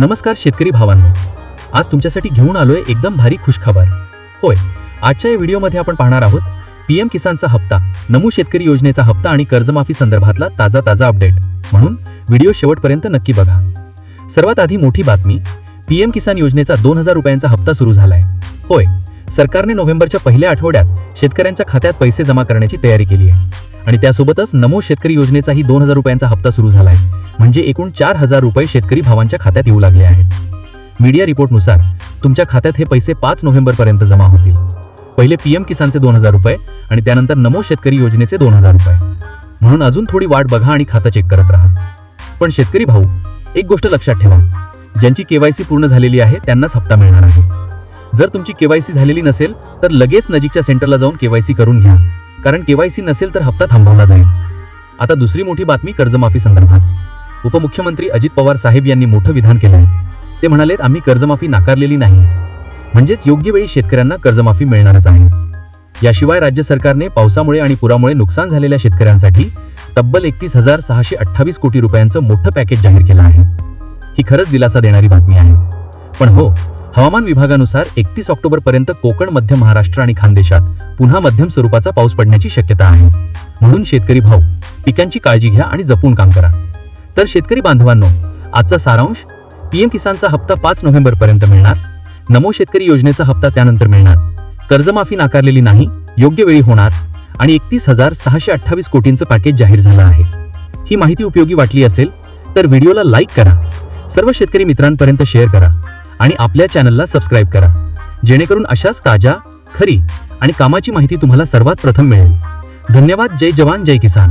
नमस्कार शेतकरी भावांनो. आज तुमच्यासाठी घेऊन आलोय एकदम भारी खुशखबर. होय आजच्या या व्हिडिओमध्ये आपण पाहणार आहोत पीएम किसानचा हप्ता नमू शेतकरी योजनेचा हप्ता आणि कर्जमाफी संदर्भातला ताजा ताजा अपडेट. म्हणून व्हिडिओ शेवटपर्यंत नक्की बघा. सर्वात आधी मोठी बातमी पीएम किसान योजनेचा दोन हजार रुपयांचा हप्ता सुरू झालाय. होय सरकारने नोव्हेंबरच्या पहिल्या आठवड्यात शेतकऱ्यांच्या खात्यात पैसे जमा करण्याची तयारी केली आहे. आणि त्यासोबतच नमो शेतकरी योजनेचाही दोन हजार रुपयांचा हप्ता सुरू झालाय. म्हणजे एकूण चार हजार रुपये शेतकरी भावांच्या खात्यात येऊ लागले आहेत. मीडिया रिपोर्टनुसार तुमच्या खात्यात हे पैसे पाच नोव्हेंबरपर्यंत जमा होतील. पहिले पीएम किसानचे दोन हजार रुपये आणि त्यानंतर नमो शेतकरी योजनेचे दोन हजार रुपये. म्हणून अजून थोडी वाट बघा आणि खातं चेक करत राहा. पण शेतकरी भाऊ एक गोष्ट लक्षात ठेवा. ज्यांची केवायसी पूर्ण झालेली आहे त्यांनाच हप्ता मिळणार आहे. जर तुमची केवायसी झालेली नसेल तर लगेच नजीकच्या सेंटरला जाऊन केवायसी करून घ्या. कारण केवायसी नसेल तर हप्ता थांबवला जाईल. आता दुसरी मोठी बातमी कर्जमाफी संदर्भात. उपमुख्यमंत्री अजित पवार साहेब यांनी मोठं विधान केलं ते म्हणालेत आम्ही कर्जमाफी नाकारलेली नाही. म्हणजेच योग्य वेळी शेतकऱ्यांना कर्जमाफी मिळणारच आहे. याशिवाय राज्य सरकारने पावसामुळे आणि पुरामुळे नुकसान झालेल्या शेतकऱ्यांसाठी तब्बल एकतीस हजार सहाशे अठ्ठावीस कोटी रुपयांचं मोठं पॅकेज जाहीर केलं आहे. ही खरंच दिलासा देणारी बातमी आहे. पण हो हवामान विभागानुसार एकतीस ऑक्टोबर पर्यंत कोकण मध्य महाराष्ट्र आणि खानदेशात पुन्हा मध्यम स्वरूपाचा पाऊस पडण्याची शक्यता आहे. म्हणून शेतकरी भाऊ पिकांची काळजी घ्या आणि जपून काम करा. तर शेतकरी बांधवांनो आजचा सारांश पीएम किसानचा हप्ता पाच नोव्हेंबर पर्यंत मिळणार. नमो शेतकरी योजनेचा हप्ता त्यानंतर मिळणार. कर्जमाफी नाकारलेली नाही योग्य वेळी होणार आणि एकतीस हजार सहाशे अठ्ठावीस कोटींचं पॅकेज जाहीर झालं आहे. ही माहिती उपयोगी वाटली असेल तर व्हिडिओला लाईक करा. सर्व शेतकरी मित्रांपर्यंत शेअर करा. आणि आपल्या चॅनलला सबस्क्राईब करा. जेणेकरून अशाच ताज्या खरी आणि कामाची माहिती तुम्हाला सर्वात प्रथम मिळेल. धन्यवाद. जय जवान जय किसान.